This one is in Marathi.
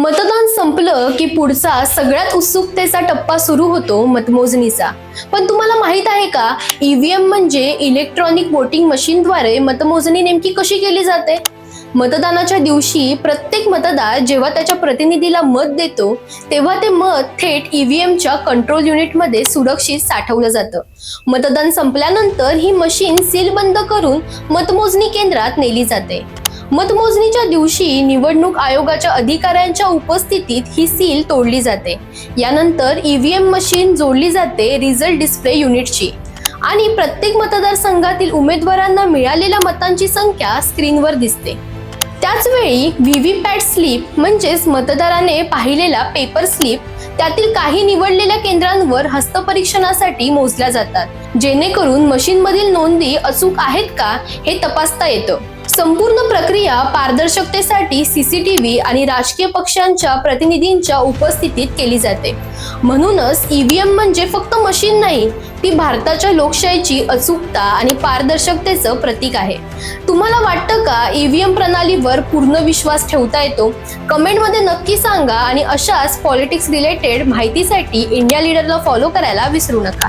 मतदान संपलं की पुढचा सगळ्यात उत्सुकतेचा टप्पा सुरू होतो मतमोजणीचा. पण तुम्हाला माहीत आहे का ईव्हीएम म्हणजे इलेक्ट्रॉनिक वोटिंग मशीनद्वारे मतमोजणी नेमकी कशी केली जाते? मतदानाच्या दिवशी प्रत्येक मतदार जेव्हा त्याच्या प्रतिनिधीला मत देतो तेव्हा ते मत थेट ईव्हीएमच्या कंट्रोल युनिटमध्ये सुरक्षित साठवलं जातं. मतदान संपल्यानंतर ही मशीन सील बंद करून मतमोजणी केंद्रात नेली जाते. मतमोजणीच्या दिवशी निवडणूक आयोगाच्या अधिकाऱ्यांच्या उपस्थितीत ही सील तोडली जाते. यानंतर ईव्हीएम मशीन जोडली जाते रिझल्ट डिस्प्ले युनिटची. आणि प्रत्येक मतदारसंघातील उमेदवारांना मिळालेल्या मतांची संख्या स्क्रीनवर दिसते. त्याचवेळी व्हीव्हीपॅट स्लिप म्हणजेच मतदाराने पाहिलेला पेपर स्लिप त्यातील काही निवडलेल्या केंद्रांवर हस्तपरीक्षणासाठी मोजल्या जातात. जेणेकरून मशीनमधील नोंदी अचूक आहेत का हे तपासता येतं. संपूर्ण प्रक्रिया पारदर्शकतेसाठी सीसीटीव्ही आणि राजकीय पक्षांच्या प्रतिनिधींच्या उपस्थितीत केली जाते. म्हणूनच ईव्हीएम म्हणजे फक्त मशीन नाही ती भारताच्या लोकशाहीची अचूकता आणि पारदर्शकतेचं प्रतीक आहे. तुम्हाला वाटतं का ईव्हीएम प्रणालीवर पूर्ण विश्वास ठेवता येतो? कमेंटमध्ये नक्की सांगा आणि अशाच पॉलिटिक्स रिलेटेड माहितीसाठी इंडिया लीडरला फॉलो करायला विसरू नका.